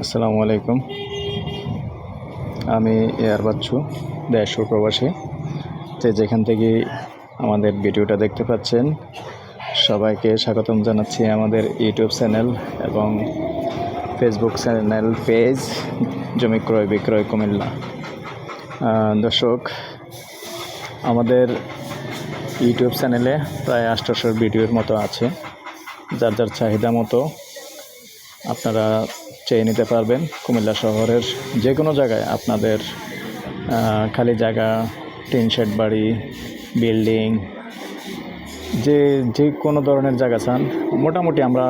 আসসালামু আলাইকুম। আমি এয়ার বাচ্চু, দেশ প্রবাসী। যে যেখান থেকে আমাদের ভিডিওটা দেখতে পাচ্ছেন, সবাইকে স্বাগতম জানাচ্ছি আমাদের ইউটিউব চ্যানেল এবং ফেসবুক চ্যানেল পেজ জমি ক্রয় বিক্রয় কুমিল্লা। দর্শক, আমাদের ইউটিউব চ্যানেলে প্রায় আষ্টশোর ভিডিওর মতো আছে। যার যার চাহিদা মতো আপনারা চেয়ে নিতে পারবেন কুমিল্লা শহরের যে কোনো জায়গায় আপনাদের খালি জায়গা, টিন শেড বাড়ি, বিল্ডিং, যে যে কোনো ধরনের জায়গা চান, মোটামুটি আমরা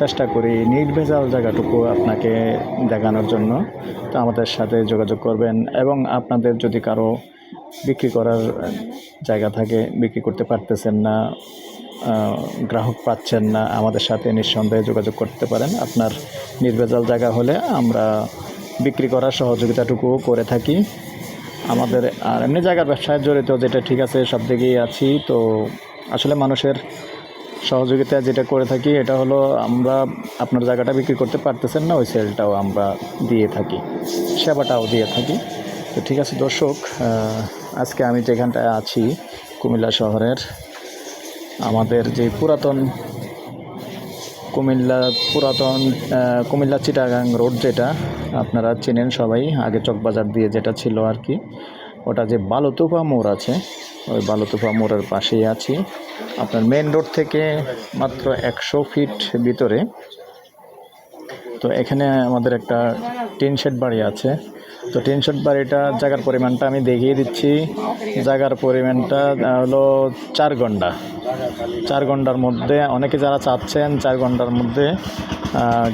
চেষ্টা করি নির্ভেজাল জায়গাটুকু আপনাকে দেখানোর জন্য। তো আমাদের সাথে যোগাযোগ করবেন এবং আপনাদের যদি কারও বিক্রি করার জায়গা থাকে, বিক্রি করতে পারতেছেন না গ্রাহক পাচ্ছেন না, আমাদের সাথে নিঃসন্দেহে যোগাযোগ করতে পারেন। আপনার নির্ভেজাল জায়গা হলে আমরা বিক্রি করার সহযোগিতাটুকু করে থাকি। আমাদের, আর এমনি জায়গার ব্যবসায় জড়িত যেটা ঠিক আছে, সব দিকেই আছি। তো আসলে মানুষের সহযোগিতা যেটা করে থাকি, এটা হলো আমরা আপনার জায়গাটা বিক্রি করতে পারতেছেন না, ওই সেলটাও আমরা দিয়ে থাকি, সেবাটাও দিয়ে থাকি। তো ঠিক আছে, দর্শক আজকে আমি যেখানটায় আছি, কুমিল্লা শহরের, আমাদের যে পুরাতন কুমিল্লা পুরাতন কুমিল্লা চিটাগাং রোড যেটা, আপনারা চেনেন সবাই, আগে চকবাজার দিয়ে যেটা ছিল আর কি, ওটা যে বালুতুফা মোড় আছে, ওই বালুতুফা মোড়ের পাশেই আছি। আপনার মেন রোড থেকে মাত্র একশো ফিট ভিতরে। তো এখানে আমাদের একটা টিন শেড বাড়ি আছে তো টিন শেড বাড়িটা জায়গার পরিমাণটা আমি দেখিয়ে দিচ্ছি। জায়গার পরিমাণটা হলো চার ঘণ্টা। চার ঘণ্টার মধ্যে অনেকে যারা চাচ্ছেন, চার ঘণ্টার মধ্যে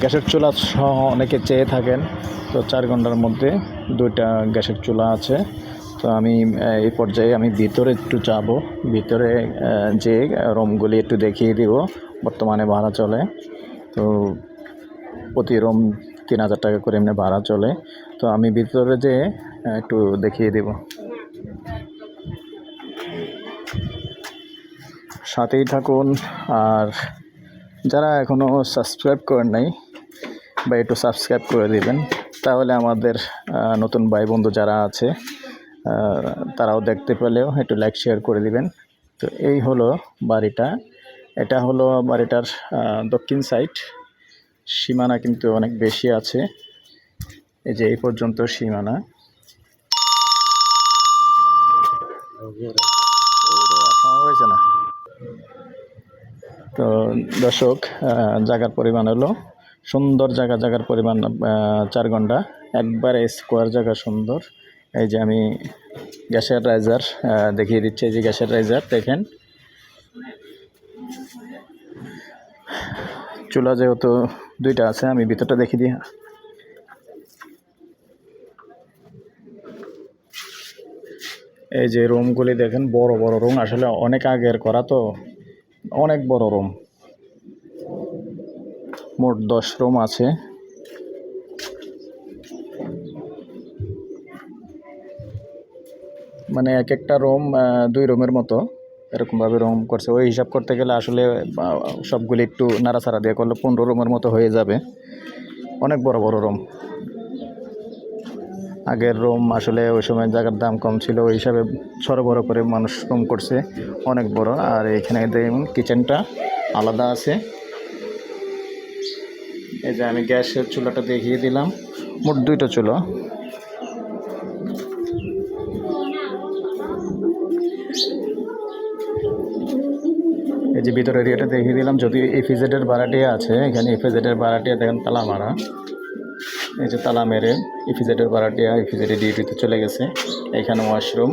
গ্যাসের চুলা সহ অনেকে চেয়ে থাকেন। তো চার ঘণ্টার মধ্যে দুইটা গ্যাসের চুলা আছে। তো আমি এই পর্যায়ে আমি ভিতরে একটু যাব। ভিতরে যে রুমগুলি একটু দেখিয়ে দিব। বর্তমানে ভাড়া চলে। তো প্রতি রুম তিন হাজার টাকা করে এমনি ভাড়া চলে। তো আমি ভিতরে যে একটু দেখিয়ে দেব। সাথেই থাকুন। আর যারা এখনও সাবস্ক্রাইব করেন নাই, বা একটু সাবস্ক্রাইব করে দিবেন, তাহলে আমাদের নতুন ভাই বন্ধু যারা আছে তারাও দেখতে পেলেও একটু লাইক শেয়ার করে দিবেন। তো এই হলো বাড়িটা। এটা হলো বাড়িটার দক্ষিণ সাইড সীমানা কিন্তু অনেক বেশি আছে। এই যে এই পর্যন্ত সীমানা। হয়েছে না তো দর্শক জায়গার পরিমাণ হলো, সুন্দর জায়গা, জায়গার পরিমাণ চার ঘণ্টা। একবারে স্কোয়ার জায়গা সুন্দর। এই যে আমি গ্যাসের রাইজার দেখিয়ে দিচ্ছি, এই যে গ্যাসের রাইজার দেখেন। চুলা যেহেতু দুইটা আছে, আমি ভিতরটা দেখি দিই এই যে রুমগুলি দেখেন, বড় বড় রুম, আসলে অনেক আগের করা তো, অনেক বড় রুম। মোট দশ রুম আছে। মানে এক একটা রুম দুই রুমের মতো। এরকমভাবে রুম করছে। ওই হিসাব করতে গেলে আসলে সবগুলি একটু নাড়াচাড়া দিয়ে করলে পনেরো রুমের মতো হয়ে যাবে। অনেক বড় বড় রুম আগের রুম আসলে ওই সময় জায়গার দাম কম ছিল, ওই হিসাবে ছোটো বড়ো করে মানুষ রুম করছে, অনেক বড়। আর এখানে দেখুন, কিচেনটা আলাদা আছে। এই যে আমি গ্যাসের চুলাটা দেখিয়ে দিলাম। মোট দুইটা চুলো। এই যে ভিতরে এরিয়াটা দেখিয়ে দিলাম যদি এফিজেডের ভাড়াটিয়া আছে এখানে এফিজেডের ভাড়াটিয়া দেখেন তালা মারা। এই যে তালা মেরে ইফিজেডের ভাড়াটিয়া ইফিজেডের ডিউটিতে চলে গেছে এখানে ওয়াশরুম।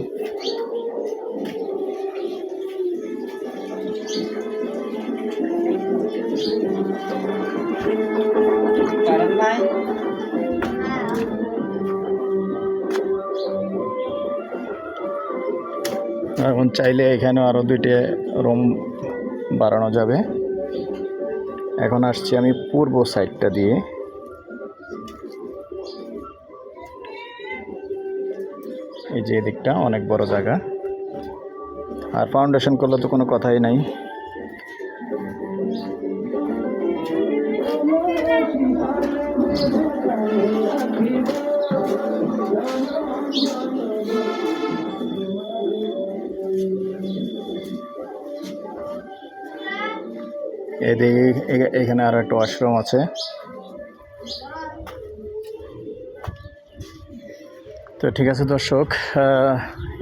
এখন চাইলে এখানে আরও দুইটি রুম বাড়ানো যাবে। এখন আসছি আমি পূর্ব সাইডটা দিয়ে। এই যে এদিকটা অনেক বড় জায়গা। আর ফাউন্ডেশন করলে তো কোনো কথাই নাই। এদিকে এখানে আরও একটা ওয়াশরুম আছে। তো ঠিক আছে দর্শক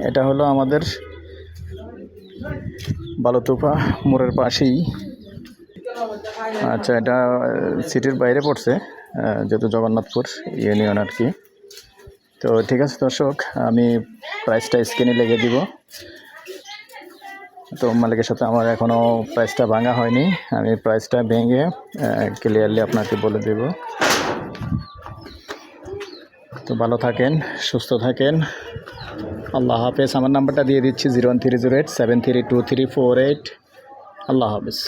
এটা হলো আমাদের বালুতুপা মোড়ের পাশেই। আচ্ছা এটা সিটির বাইরে পড়ছে যেহেতু জগন্নাথপুর ইউনিয়ন আর কি। তো ঠিক আছে দর্শক, আমি প্রাইসটা স্ক্রিনে লেগে দিব। তো মালিকের সাথে আমার এখনও প্রাইসটা ভাঙা হয়নি। আমি প্রাইসটা ভেঙে ক্লিয়ারলি আপনাকে বলে দেব। তো ভালো থাকেন, সুস্থ থাকেন। আল্লাহ হাফেজ। আমার নাম্বারটা দিয়ে দিচ্ছি zero one three zero eight, seven three two three four eight. আল্লাহ হাফেজ।